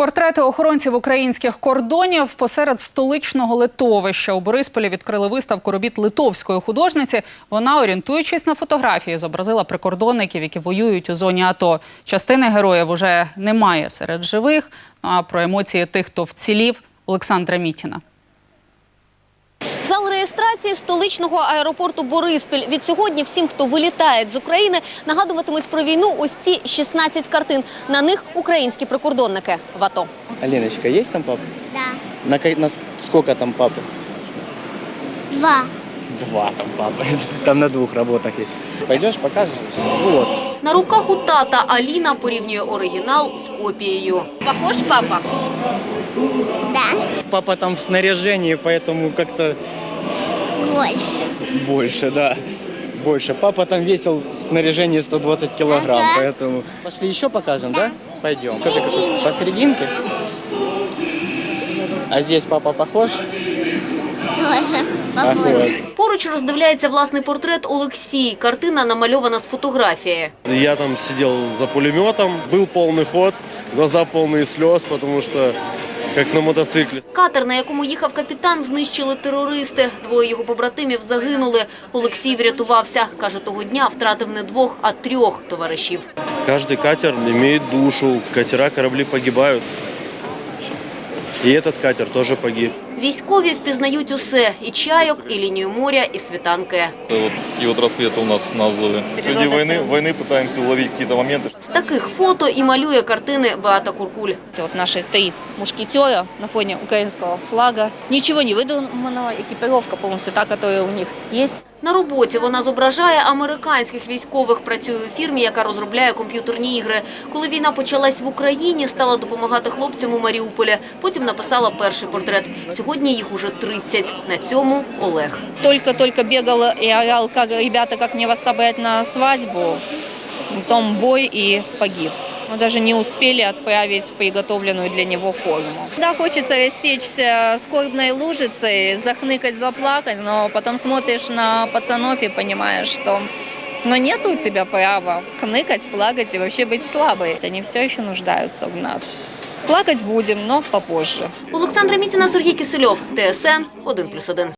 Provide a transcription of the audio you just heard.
Портрети охоронців українських кордонів посеред столичного литовища у Борисполі відкрили виставку робіт литовської художниці. Вона, орієнтуючись на фотографії, зобразила прикордонників, які воюють у зоні АТО. Частини героїв уже немає серед живих. А про емоції тих, хто вцілів, Олександра Мітіна. Зал реєстрації столичного аеропорту Бориспіль. Від сьогодні всім, хто вилітає з України, нагадуватимуть про війну ось ці 16 картин. На них українські прикордонники в АТО. Аленочка, есть там папа? Да. На, на с- там папы? Два. Два там папы. Там на двух работах есть. Пойдешь, покажешь? Вот. На руках у тата Аліна порівнює оригінал з копією. Похож папа? Да. Папа там в снаряжении, поэтому как-то Больше. больше, да. Больше. Папа там весил в снаряжении 120 килограмм, Ага. поэтому... Пошли еще покажем, да? Пойдем. Что ты, Посередине. посерединке? А здесь папа похож? Тоже. Похож. Поруч роздивляється власний портрет Олексій. Картина намальована з фотографії. Я там сидел за пулеметом, был полный ход, глаза полные слез, потому что как на мотоцикле. Катер, на якому їхав капітан, знищили терористи. Двоє його побратимів загинули. Олексій врятувався. Каже, того дня втратив не двох, а трьох товаришів. Каждый катер имеет душу, катера, корабли погибают. И этот катер тоже погиб. Військові впізнають усе – і чайок, і лінію моря, і світанки. Вот такие вот рассветы у нас на Азове. Среди Природа войны, сила. войны пытаемся уловить какие-то моменты. З таких фото і малює картини Беата Куркуль. Це от наші три мушкетера на фоне украинского флага. Ничего не выдуманного, экипировка полностью та, которая у них есть. На роботі вона зображає американських військових, працює у фірмі, яка розробляє комп'ютерні ігри. Коли війна почалась в Україні, стала допомагати хлопцям у Маріуполі. Потім написала перший портрет. Сьогодні їх уже 30. На цьому Олег. Только-только бегал и орал, как, ребята, вас собрать на свадьбу. Потом бой и погиб. Мы даже не успели отправить приготовленную для него форму. Да, хочется растечься скорбной лужицей, захныкать, заплакать, но потом смотришь на пацанов и понимаешь, что но нет у тебя права хныкать, плакать и вообще быть слабой. Они все еще нуждаются в нас. Плакать будем, но попозже. Олександра Мітіна, Сергій Кисельов, ТСН 1+,1.